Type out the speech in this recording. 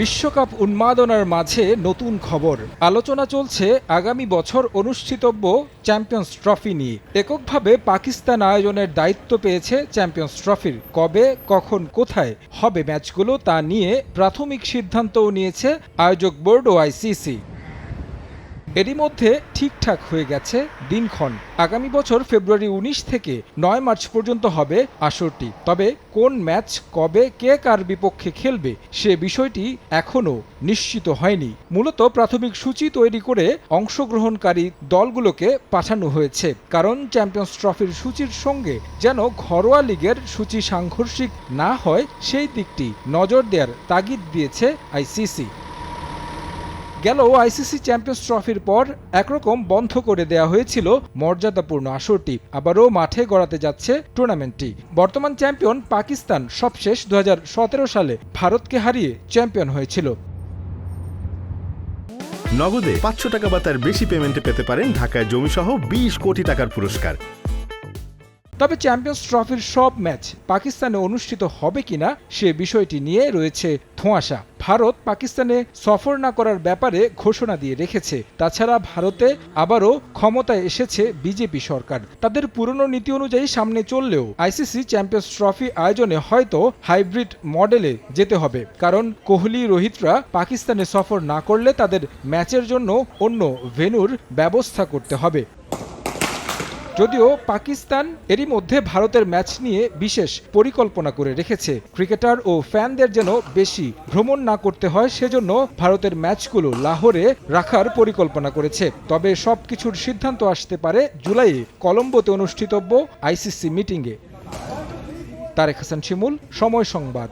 বিশ্বকাপ উন্মাদনার মাঝে নতুন খবর। আলোচনা চলছে আগামী বছর অনুষ্ঠিতব্য চ্যাম্পিয়ন্স ট্রফি নিয়ে। এককভাবে পাকিস্তান আয়োজনের দায়িত্ব পেয়েছে চ্যাম্পিয়ন্স ট্রফির। কবে, কখন, কোথায় হবে ম্যাচগুলো তা নিয়ে প্রাথমিক সিদ্ধান্তও নিয়েছে আয়োজক বোর্ড ও আইসিসি। এরই মধ্যে ঠিকঠাক হয়ে গেছে দিনক্ষণ। আগামী বছর ফেব্রুয়ারি উনিশ থেকে নয় মার্চ পর্যন্ত হবে আসরটি। তবে কোন ম্যাচ, কবে, কে কার বিপক্ষে খেলবে, সে বিষয়টি এখনও নিশ্চিত হয়নি। মূলত প্রাথমিক সূচি তৈরি করে অংশগ্রহণকারী দলগুলোকে পাঠানো হয়েছে, কারণ চ্যাম্পিয়ন্স ট্রফির সূচির সঙ্গে যেন ঘরোয়া লিগের সূচি সাংঘর্ষিক না হয়, সেই দিকটি নজর দেওয়ার তাগিদ দিয়েছে আইসিসি। গেল আইসিসি চ্যাম্পিয়ন্স ট্রফির পর একরকম বন্ধ করে দেওয়া হয়েছিল মর্যাদাপূর্ণ আসরটি। আবারও মাঠে গড়াতে যাচ্ছে টুর্নামেন্টটি। বর্তমান চ্যাম্পিয়ন পাকিস্তান সবশেষ দু হাজার সতেরো সালে ভারতকে হারিয়ে চ্যাম্পিয়ন হয়েছিল। নগদে পাঁচশো টাকা বা তার বেশি পেমেন্টে পেতে পারেন ঢাকায় জমিসহ বিশ কোটি টাকার পুরস্কার। তবে চ্যাম্পিয়ন্স ট্রফির সব ম্যাচ পাকিস্তানে অনুষ্ঠিত হবে কিনা সে বিষয়টি নিয়ে রয়েছে ধোঁয়াশা। ভারত পাকিস্তানে সফর না করার ব্যাপারে ঘোষণা দিয়ে রেখেছে। তাছাড়া ভারতে আবারও ক্ষমতায় এসেছে বিজেপি সরকার। তাদের পুরনো নীতি অনুযায়ী সামনে চললেও আইসিসি চ্যাম্পিয়ন্স ট্রফি আয়োজনে হয়তো হাইব্রিড মডেলে যেতে হবে। কারণ কোহলি, রোহিতরা পাকিস্তানে সফর না করলে তাদের ম্যাচের জন্য অন্য ভেন্যুর ব্যবস্থা করতে হবে। যদিও পাকিস্তান এরই মধ্যে ভারতের ম্যাচ নিয়ে বিশেষ পরিকল্পনা করে রেখেছে। ক্রিকেটার ও ফ্যানদের যেন বেশি ভ্রমণ না করতে হয়, সেজন্য ভারতের ম্যাচগুলো লাহোরে রাখার পরিকল্পনা করেছে। তবে সব কিছুর সিদ্ধান্ত আসতে পারে জুলাইয়ে কলম্বোতে অনুষ্ঠিতব্য আইসিসি মিটিংয়ে। তারেক হাসান শিমুল, সময় সংবাদ।